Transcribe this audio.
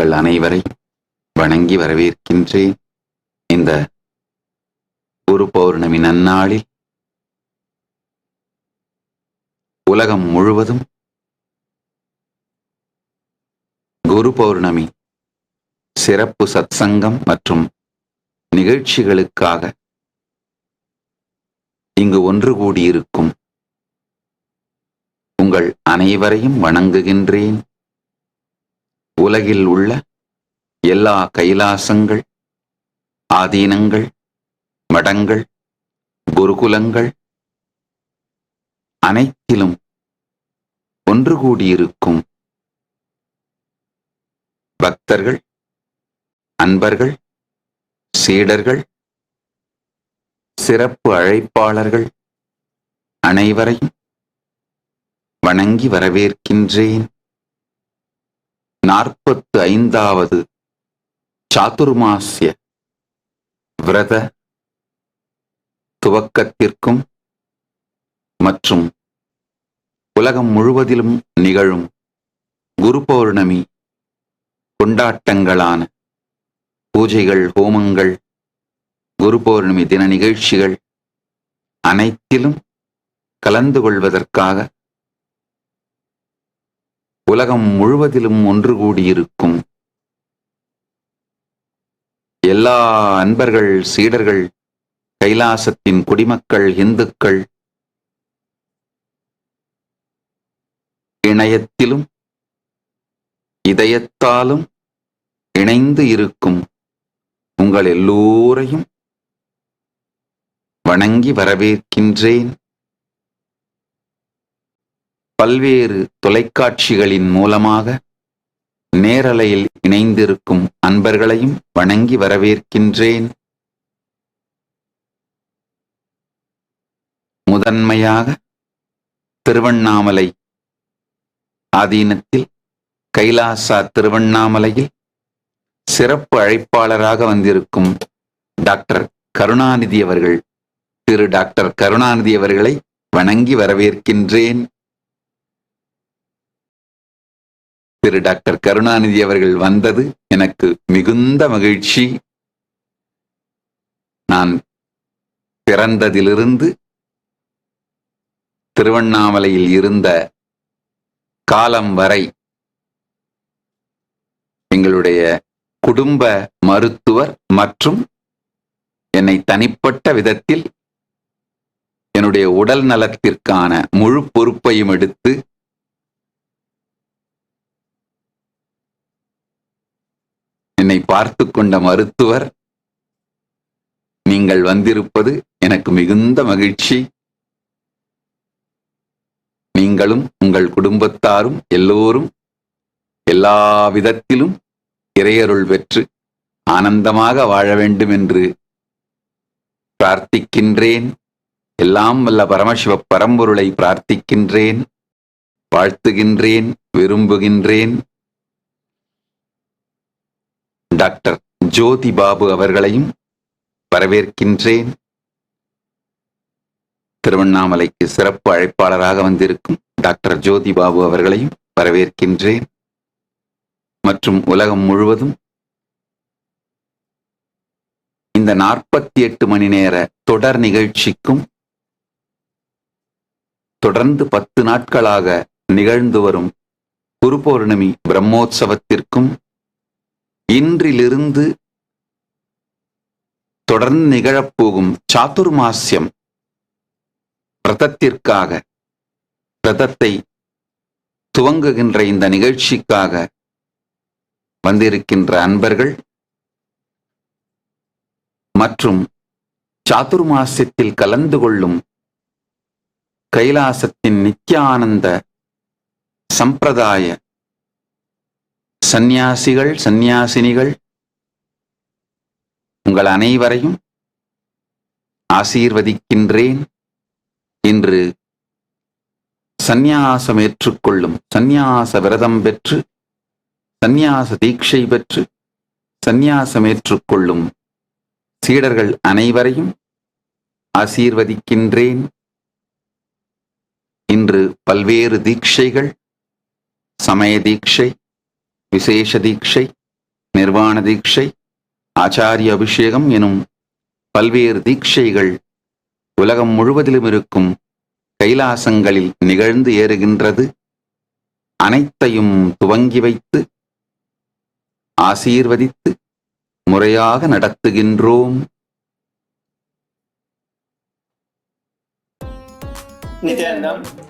உங்கள் அனைவரை வணங்கி வரவேற்கின்றேன். இந்த குரு பௌர்ணமி நன்னாளில் உலகம் முழுவதும் குரு பௌர்ணமி சிறப்பு சத்சங்கம் மற்றும் நிகழ்ச்சிகளுக்காக இங்கு ஒன்று கூடியிருக்கும். உங்கள் அனைவரையும் வணங்குகின்றேன். உலகில் உள்ள எல்லா கைலாசங்கள் ஆதீனங்கள் மடங்கள் குருகுலங்கள் அனைத்திலும் ஒன்று கூடியிருக்கும். பக்தர்கள் அன்பர்கள் சீடர்கள் சிறப்பு அழைப்பாளர்கள் அனைவரையும் வணங்கி வரவேற்கின்றேன். நாற்பத்து ஐந்தாவது சாதுர்மாசிய விரத துவக்கத்திற்கும் மற்றும் உலகம் முழுவதிலும் நிகழும் குரு பௌர்ணமி கொண்டாட்டங்களான பூஜைகள் ஹோமங்கள் குரு பௌர்ணமி தின நிகழ்ச்சிகள் அனைத்திலும் கலந்து கொள்வதற்காக உலகம் முழுவதிலும் ஒன்று கூடியிருக்கும். எல்லா அன்பர்கள் சீடர்கள் கைலாசத்தின் குடிமக்கள் இந்துக்கள் இணையத்திலும் இதயத்தாலும் இணைந்து இருக்கும். உங்கள் எல்லோரையும் வணங்கி வரவேற்கின்றேன். பல்வேறு தொலைக்காட்சிகளின் மூலமாக நேரலையில் இணைந்திருக்கும் அன்பர்களையும் வணங்கி வரவேற்கின்றேன். முதன்மையாக திருவண்ணாமலை ஆதீனத்தில் கைலாசா திருவண்ணாமலையில் சிறப்பு அழைப்பாளராக வந்திருக்கும் டாக்டர் கருணாநிதி அவர்கள் திரு டாக்டர் கருணாநிதி அவர்களை வணங்கி வரவேற்கின்றேன். திரு டாக்டர் கருணாநிதி அவர்கள் வந்தது எனக்கு மிகுந்த மகிழ்ச்சி. நான் பிறந்ததிலிருந்து திருவண்ணாமலையில் இருந்த காலம் வரை எங்களுடைய குடும்ப மருத்துவர் மற்றும் என்னை தனிப்பட்ட விதத்தில் என்னுடைய உடல் நலத்திற்கான முழு பொறுப்பையும் எடுத்து என்னை பார்த்து கொண்ட மருத்துவர் நீங்கள் வந்திருப்பது எனக்கு மிகுந்த மகிழ்ச்சி. நீங்களும் உங்கள் குடும்பத்தாரும் எல்லோரும் எல்லா விதத்திலும் இறையருள் பெற்று ஆனந்தமாக வாழ வேண்டும் என்று பிரார்த்திக்கின்றேன். எல்லாம் வல்ல பரமசிவ பரம்பொருளை பிரார்த்திக்கின்றேன். வாழ்த்துகின்றேன் விரும்புகின்றேன். டாக்டர் ஜோதி பாபு அவர்களையும் வரவேற்கின்றேன். திருவண்ணாமலைக்கு சிறப்பு அழைப்பாளராக வந்திருக்கும் டாக்டர் ஜோதி பாபு அவர்களையும் வரவேற்கின்றேன். மற்றும் உலகம் முழுவதும் இந்த நாற்பத்தி எட்டு மணி நேர தொடர் நிகழ்ச்சிக்கும் தொடர்ந்து பத்து நாட்களாக நிகழ்ந்து வரும் குரு பௌர்ணமி பிரம்மோற்சவத்திற்கும் இன்றிலிருந்து தொடர்ந்து நிகழப்போகும் சாதுர்மாசியம் பிரதத்திற்காக பிரதத்தை துவங்குகின்ற இந்த நிகழ்ச்சிக்காக வந்திருக்கின்ற அன்பர்கள் மற்றும் சாதுர்மாசியத்தில் கலந்து கொள்ளும் கைலாசத்தின் நித்யானந்த சம்பிரதாய சந்நியாசிகள் சந்நியாசினிகள் உங்கள் அனைவரையும் ஆசீர்வதிக்கின்றேன் இன்று சந்நியாசம் ஏற்றுக்கொள்ளும். சந்நியாச விரதம் பெற்று சந்நியாச தீட்சை பெற்று சந்நியாசம் ஏற்றுக்கொள்ளும். சீடர்கள் அனைவரையும் ஆசீர்வதிக்கின்றேன் இன்று பல்வேறு தீட்சைகள் சமய தீட்சை விசேஷ தீட்சை நிர்வாண தீட்சை ஆச்சாரிய அபிஷேகம் எனும் பல்வேறு தீட்சைகள் உலகம் முழுவதிலும் இருக்கும் கைலாசங்களில் நிகழ்ந்து ஏறுகின்றது அனைத்தையும் துவங்கி வைத்து ஆசீர்வதித்து முறையாக நடத்துகின்றோம் Nityanandam.